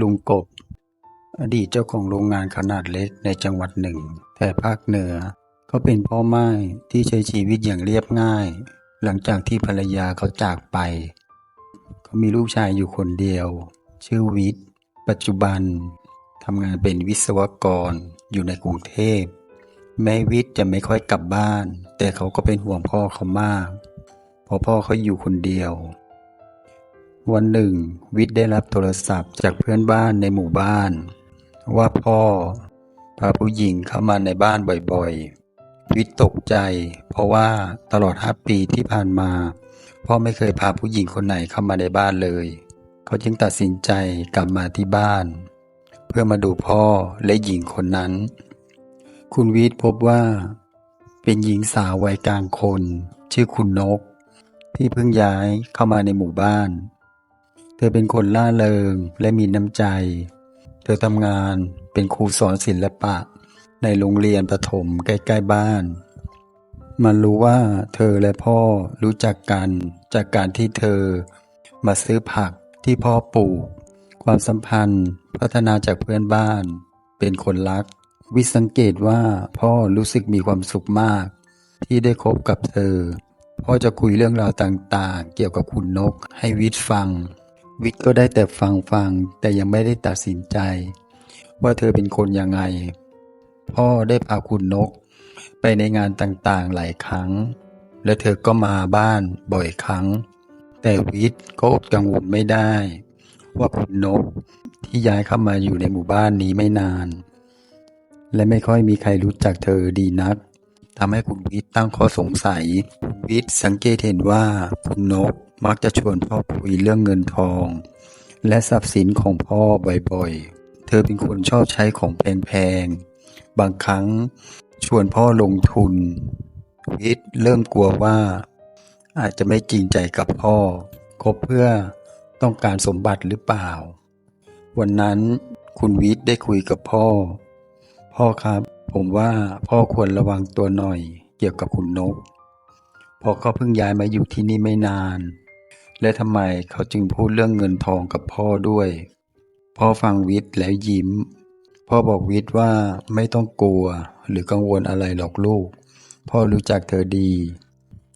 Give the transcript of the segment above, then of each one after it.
ลุงกบ อดีตเจ้าของโรงงานขนาดเล็กในจังหวัดหนึ่งแถบภาคเหนือ เขาเป็นพ่อไม้ที่ใช้ชีวิตอย่างเรียบง่าย หลังจากที่ภรรยาเขาจากไป เขามีลูกชายอยู่คนเดียว ชื่อวิทย์ ปัจจุบันทำงานเป็นวิศวกรอยู่ในกรุงเทพ แม้วิทย์จะไม่ค่อยกลับบ้าน แต่เขาก็เป็นห่วงพ่อเขามากเพราะพ่อเขาอยู่คนเดียว วันหนึ่ง วิทย์ได้รับโทรศัพท์จากเพื่อนบ้านในหมู่บ้าน ว่าพ่อพาผู้หญิงเข้ามาในบ้านบ่อยๆ วิทย์ตกใจ เพราะว่าตลอดห้าปีที่ผ่านมา พ่อไม่เคยพาผู้หญิงคนไหนเข้ามาในบ้านเลย เขาจึงตัดสินใจกลับมาที่บ้าน เพื่อมาดูพ่อและหญิงคนนั้น คุณวิทย์พบว่า เป็นหญิงสาววัยกลางคน ชื่อคุณนกที่เพิ่งย้ายเข้ามาในหมู่บ้าน เธอเป็นคนล่าเริงและมีน้ำใจ เธอทำงานเป็นครูสอนศิลปะ ในโรงเรียนประถมใกล้ ๆ บ้าน มันรู้ว่าเธอและพ่อรู้จักกันจากการที่เธอมาซื้อผักที่พ่อปลูก ความสัมพันธ์พัฒนาจากเพื่อนบ้าน เป็นคนรัก วิสังเกตว่าพ่อรู้สึกมีความสุขมาก ที่ได้คบกับเธอ พ่อจะคุยเรื่องราวต่างๆ เกี่ยวกับคุณนกให้วิทย์ฟัง วิทย์ก็ได้แต่ฟังฟังแต่ยังไม่ได้ตัดสินใจ ว่าเธอเป็นคนยังไง พ่อได้พาคุณนก ไปในงานต่างๆหลายครั้ง และเธอก็มาบ้านบ่อยครั้ง แต่วิทย์ก็อดกังวลไม่ได้ ว่าคุณนกที่ย้ายเข้ามาอยู่ในหมู่บ้านนี้ไม่นาน และไม่ค่อยมีใครรู้จักเธอดีนัก ทำให้คุณวิทย์ตั้งข้อสงสัย คุณวิทย์สังเกตเห็นว่าคุณนกมักจะชวนพ่อคุยเรื่องเงินทอง และทรัพย์สินของพ่อบ่อยๆ เธอเป็นคนชอบใช้ของแพงๆ บางครั้งชวนพ่อลงทุน วิทย์เริ่มกลัวว่า อาจจะไม่จริงใจกับพ่อ คบเพื่อต้องการสมบัติหรือเปล่า วันนั้นคุณวิทย์ได้คุยกับพ่อ พ่อครับ ผมว่าพ่อควรระวังตัวหน่อยเกี่ยวกับคุณนก เพราะเขาเพิ่งย้ายมาอยู่ที่นี่ไม่นาน และทำไมเขาจึงพูดเรื่องเงินทองกับพ่อด้วย พ่อฟังวิทย์แล้วยิ้ม พ่อบอกวิทย์ว่าไม่ต้องกลัวหรือกังวลอะไรหรอกลูก พ่อรู้จักเธอดี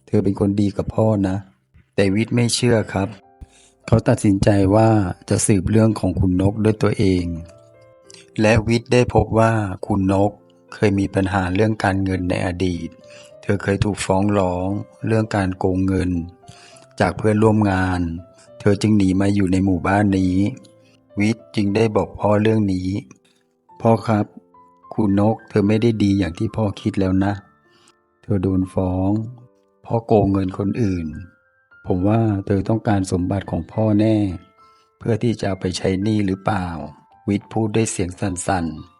เธอเป็นคนดีกับพ่อนะ แต่วิทย์ไม่เชื่อครับ เขาตัดสินใจว่าจะสืบเรื่องของคุณนกด้วยตัวเอง และวิทย์ได้พบว่าคุณนก เคยมีปัญหาเรื่องการเงินในอดีต เธอเคยถูกฟ้องร้องเรื่องการโกงเงิน จากเพื่อนร่วมงาน เธอจึงหนีมาอยู่ในหมู่บ้านนี้ วิทย์จึงได้บอกพ่อเรื่องนี้ พ่อครับคุณนกเธอไม่ได้ดีอย่างที่พ่อคิดแล้วนะ เธอโดนฟ้องเพ่อโกงเงินคนอื่น ผมว่าเธอต้องการสมบัติของพ่อแน่ เพื่อที่จะเอาไปใช้หนี้หรือเปล่า วิทย์พูดด้วยเสียงสั่นๆ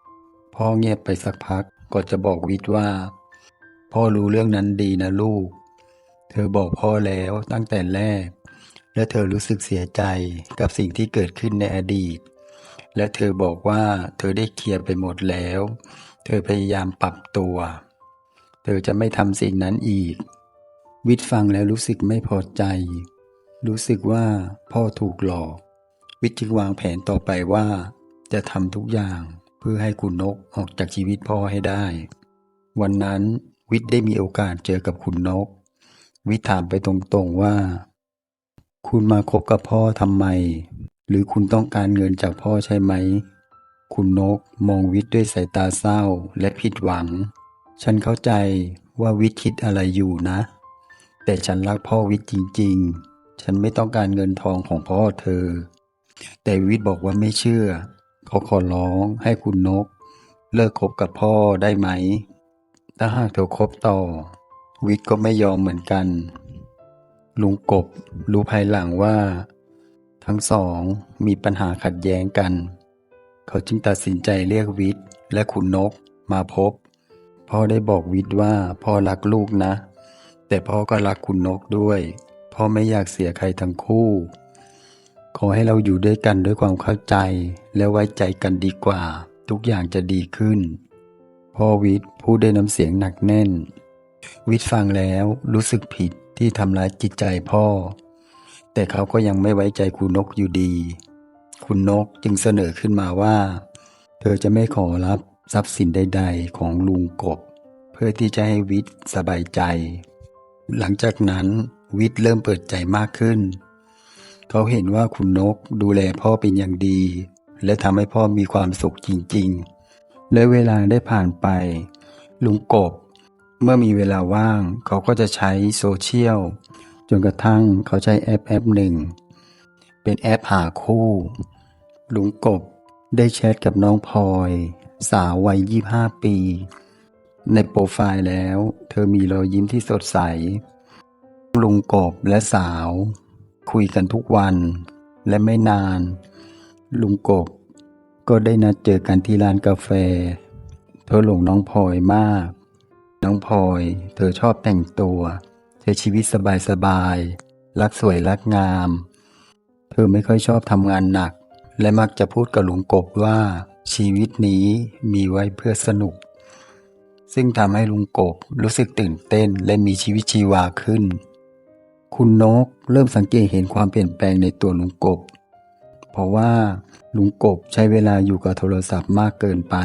พ่อเงียบไปสักพักก็จะบอกวิทย์ว่า พ่อรู้เรื่องนั้นดีนะลูก เธอบอกพ่อแล้วตั้งแต่แรก และเธอรู้สึกเสียใจกับสิ่งที่เกิดขึ้นในอดีต และเธอบอกว่าเธอได้เคลียร์ไปหมดแล้ว เธอพยายามปรับตัว เธอจะไม่ทำสิ่งนั้นอีก วิทย์ฟังแล้วรู้สึกไม่พอใจ รู้สึกว่าพ่อถูกหลอก วิทย์จึงวางแผนต่อไปว่าจะทำทุกอย่าง พื่อให้คุณนกออกจากชีวิตพ่อให้ได้ วันนั้นวิทย์ได้มีโอกาสเจอกับคุณนก วิทย์ถามไปตรงๆว่า คุณมาคบกับพ่อทำไม หรือคุณต้องการเงินจากพ่อใช่ไหม คุณนกมองวิทย์ด้วยสายตาเศร้าและผิดหวัง ฉันเข้าใจว่าวิทย์คิดอะไรอยู่นะ แต่ฉันรักพ่อวิทย์จริง ๆ ฉันไม่ต้องการเงินทองของพ่อเธอ แต่วิทย์บอกว่าไม่เชื่อ เขาขอร้องให้คุณนก เลิกคบกับพ่อได้ไหม ถ้าหากเธอคบต่อ วิทย์ก็ไม่ยอมเหมือนกัน ลุงกบรู้ภายหลังว่า ทั้งสองมีปัญหาขัดแย้งกัน เขาจึงตัดสินใจเรียกวิทย์และคุณนกมาพบ พ่อได้บอกวิทย์ว่าพ่อรักลูกนะ แต่พ่อก็รักคุณนกด้วย พ่อไม่อยากเสียใครทั้งคู่ ขอให้เราอยู่ด้วยกันด้วยความเข้าใจ และไว้ใจกันดีกว่า ทุกอย่างจะดีขึ้น พ่อวิทย์พูดด้วยน้ำเสียงหนักแน่น วิทย์ฟังแล้วรู้สึกผิดที่ทำร้ายจิตใจพ่อ แต่เขาก็ยังไม่ไว้ใจครูนกอยู่ดี คุณนกจึงเสนอขึ้นมาว่า เธอจะไม่ขอรับทรัพย์สินใด ๆ ของลุงกบ เพื่อที่จะให้วิทย์สบายใจ หลังจากนั้นวิทย์เริ่มเปิดใจมากขึ้น เขาเห็นว่าคุณนกดูแลพ่อเป็นอย่างดี และทำให้พ่อมีความสุขจริงๆ และเวลาได้ผ่านไป ลุงกบ เมื่อมีเวลาว่าง เขาก็จะใช้โซเชียล จนกระทั่งเขาใช้แอปแอปหนึ่ง เป็นแอปหาคู่ ลุงกบได้แชทกับน้องพลอย สาววัย25 ปี ในโปรไฟล์แล้ว เธอมีรอยยิ้มที่สดใส ลุงกบและสาว คุยกันทุกวัน และไม่นาน ลุงกบ ก็ได้นัดเจอกันที่ร้านกาแฟ เธอหลงน้องพลอยมาก น้องพลอย เธอชอบแต่งตัวใช้ชีวิตสบายๆรักสวยรักงาม เธอไม่ค่อยชอบทำงานหนัก และมักจะพูดกับลุงกบว่าชีวิตนี้มีไว้เพื่อสนุก ซึ่งทำให้ลุงกบรู้สึกตื่นเต้นและมีชีวิตชีวาขึ้น คุณนกเริ่มสังเกตเห็นความเปลี่ยนแปลงในตัวลุงกบ เพราะว่าลุงกบใช้เวลาอยู่กับโทรศัพท์มากเกินไป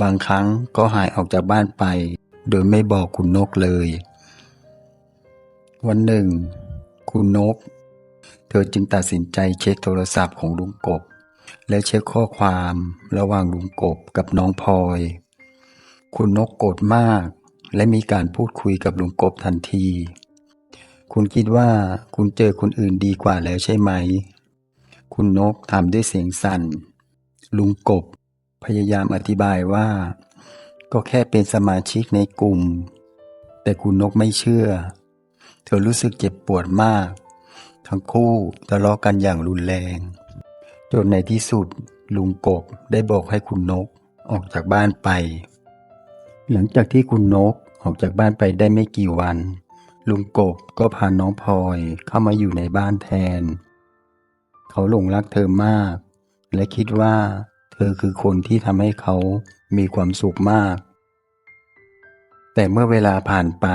บางครั้งก็หายออกจากบ้านไป โดยไม่บอกคุณนกเลย วันหนึ่ง คุณนก เธอจึงตัดสินใจเช็คโทรศัพท์ของลุงกบ และเช็คข้อความระหว่างลุงกบกับน้องพลอย คุณนกโกรธมาก และมีการพูดคุยกับลุงกบทันที คุณคิดว่าคุณเจอคนอื่นดีกว่าแล้วใช่ไหม คุณนกถามด้วยเสียงสั่น ลุงกบ พยายามอธิบายว่า ก็แค่เป็นสมาชิกในกลุ่ม แต่คุณนกไม่เชื่อ เธอรู้สึกเจ็บปวดมาก ทั้งคู่ทะเลาะกันอย่างรุนแรง จนในที่สุดลุงกบได้บอกให้คุณนกออกจากบ้านไป หลังจากที่คุณนกออกจากบ้านไปได้ไม่กี่วัน ลุงกบก็พาน้องพลอยเข้ามาอยู่ในบ้านแทน เขาหลงรักเธอมาก และคิดว่า เธอคือคนที่ทำให้เขามีความสุขมาก แต่เมื่อเวลาผ่านไป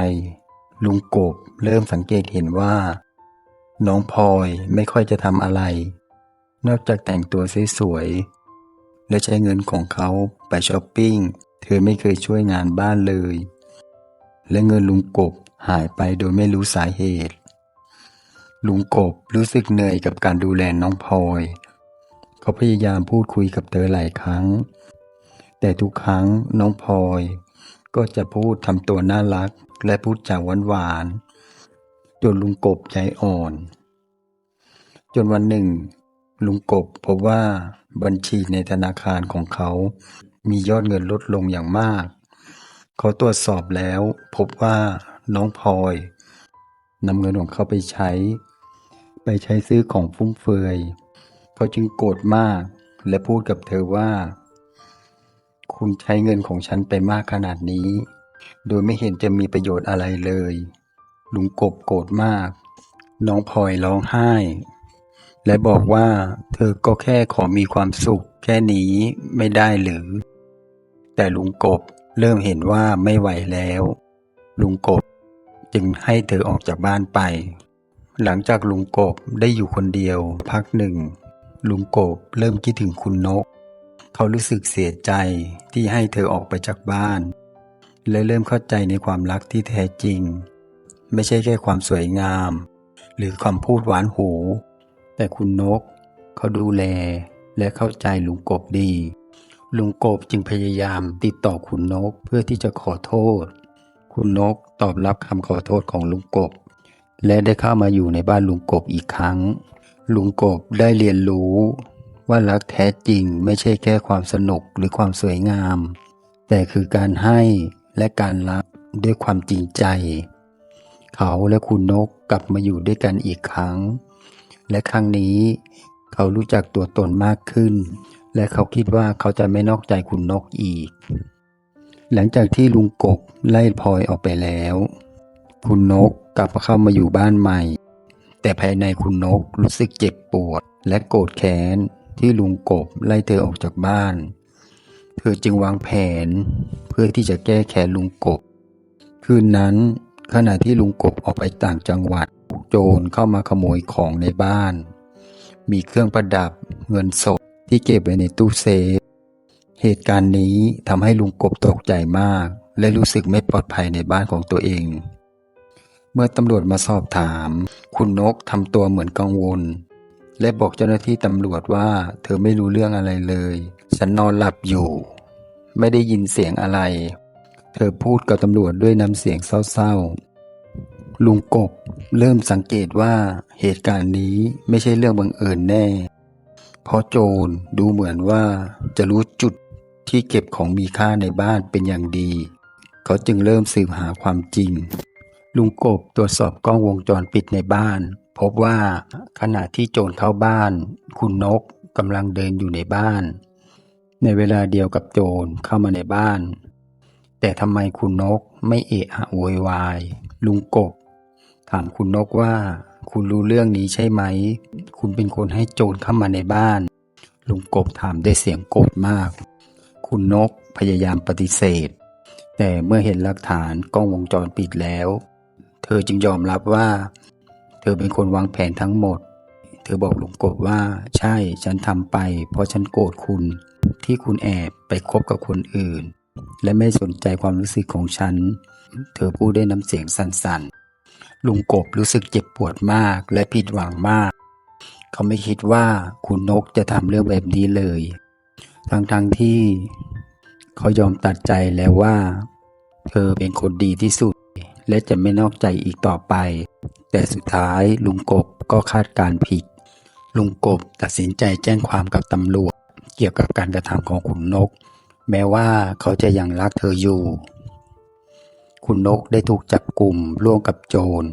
ลุงกบเริ่มสังเกตเห็นว่า น้องพลอยไม่ค่อยจะทำอะไร นอกจากแต่งตัวสวยๆและใช้เงินของเขาไปช้อปปิ้ง เธอไม่เคยช่วยงานบ้านเลย และเงินลุงกบ หายไปโดยไม่รู้สาเหตุ ลุงกบรู้สึกเหนื่อยกับการดูแลน้องพลอย เขาพยายามพูดคุยกับเธอหลายครั้ง แต่ทุกครั้งน้องพลอย ก็จะพูดทำตัวน่ารักและพูดจาหวานหวานจนลุงกบใจอ่อน จนวันหนึ่ง ลุงกบพบว่าบัญชีในธนาคารของเขา มียอดเงินลดลงอย่างมาก เขาตรวจสอบแล้วพบว่า น้องพลอยนำเงินของเขาไปใช้ ไปใช้ซื้อของฟุ่มเฟือยเขาจึงโกรธมากและพูดกับเธอว่า คุณใช้เงินของฉันไปมากขนาดนี้ โดยไม่เห็นจะมีประโยชน์อะไรเลย ลุงกบโกรธมาก น้องพลอยร้องไห้ และบอกว่า เธอก็แค่ขอมีความสุข แค่นี้ไม่ได้หรือ แต่ลุงกบเริ่มเห็นว่าไม่ไหวแล้ว ลุงกบ จึงให้เธอออกจากบ้านไป หลังจากลุงกบได้อยู่คนเดียว พักหนึ่ง ลุงกบเริ่มคิดถึงคุณนก เขารู้สึกเสียใจที่ให้เธอออกไปจากบ้าน และเริ่มเข้าใจในความรักที่แท้จริง ไม่ใช่แค่ความสวยงาม หรือคำพูดหวานหู แต่คุณนก เขาดูแลและเข้าใจลุงกบดีลุงกบจึงพยายามติดต่อคุณนกเพื่อที่จะขอโทษ คุณนกตอบรับคำขอโทษของลุงกบ และได้เข้ามาอยู่ในบ้านลุงกบอีกครั้ง ลุงกบได้เรียนรู้ว่ารักแท้จริงไม่ใช่แค่ความสนุกหรือความสวยงาม แต่คือการให้และการรับด้วยความจริงใจ เขาและคุณนกกลับมาอยู่ด้วยกันอีกครั้ง และครั้งนี้ เขารู้จักตัวตนมากขึ้น และเขาคิดว่าเขาจะไม่นอกใจคุณนกอีก หลังจากที่ลุงกบไล่พลอยออกไปแล้ว คุณนกกลับเข้ามาอยู่บ้านใหม่ แต่ภายในคุณนกรู้สึกเจ็บปวด และโกรธแค้นที่ลุงกบไล่เธอออกจากบ้าน เธอจึงวางแผนเพื่อที่จะแก้แค้นลุงกบ คืนนั้นขณะที่ลุงกบออกไปต่างจังหวัด โจรเข้ามาขโมยของในบ้าน มีเครื่องประดับเงินสดที่เก็บไว้ในตู้เซฟ เหตุการณ์นี้ทำให้ลุงกบตกใจมาก และรู้สึกไม่ปลอดภัยในบ้านของตัวเอง เมื่อตำรวจมาสอบถาม คุณนกทำตัวเหมือนกังวล และบอกเจ้าหน้าที่ตำรวจว่า เธอไม่รู้เรื่องอะไรเลย ฉันนอนหลับอยู่ ไม่ได้ยินเสียงอะไร เธอพูดกับตำรวจด้วยน้ำเสียงเศร้าๆ ลุงกบเริ่มสังเกตว่าเหตุการณ์นี้ไม่ใช่เรื่องบังเอิญแน่เพราะโจรดูเหมือนว่าจะรู้จุด ที่เก็บของมีค่าในบ้านเป็นอย่างดี เขาจึงเริ่มสืบหาความจริง ลุงกบตรวจสอบกล้องวงจรปิดในบ้าน พบว่าขณะที่โจรเข้าบ้าน คุณนกกำลังเดินอยู่ในบ้าน ในเวลาเดียวกับโจรเข้ามาในบ้าน แต่ทำไมคุณนกไม่เอะอะโวยวาย ลุงกบ ถามคุณนกว่า คุณรู้เรื่องนี้ใช่ไหม คุณเป็นคนให้โจรเข้ามาในบ้าน ลุงกบถามด้วยเสียงโกรธมาก คุณนกพยายามปฏิเสธ แต่เมื่อเห็นหลักฐานกล้องวงจรปิดแล้ว เธอจึงยอมรับว่า เธอเป็นคนวางแผนทั้งหมด เธอบอกหลุงกบว่าใช่ฉันทำไป เพราะฉันโกรธคุณที่คุณแอบไปคบกับคนอื่น และไม่สนใจความรู้สึกของฉัน เธอพูดด้วยน้ำเสียงสั่นๆ ลุงกบรู้สึกเจ็บปวดมากและผิดหวังมาก เขาไม่คิดว่าคุณนกจะทำเรื่องแบบนี้เลย ทั้งๆทที่เขายอมตัดใจแล้วว่า เธอเป็นคนดีที่สุด และจะไม่นอกใจอีกต่อไป แต่สุดท้ายลุงกบก็คาดการผิด ลุงกบตัดสินใจแจ้งความกับตำรวจ เกี่ยวกับการกระทำของขุนนก แม้ว่าเขาจะยังรักเธออยู่คุณนกได้ถูกจับกลุ่มร่วมกับโจร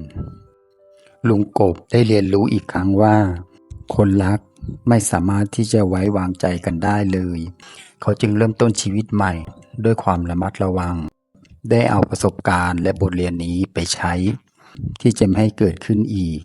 ลุงกบได้เรียนรู้อีกครั้งว่า คนรัก ไม่สามารถที่จะไว้วางใจกันได้เลย เขาจึงเริ่มต้นชีวิตใหม่ ด้วยความระมัดระวัง ได้เอาประสบการณ์และบทเรียนนี้ไปใช้ ที่จะไม่ให้เกิดขึ้นอีก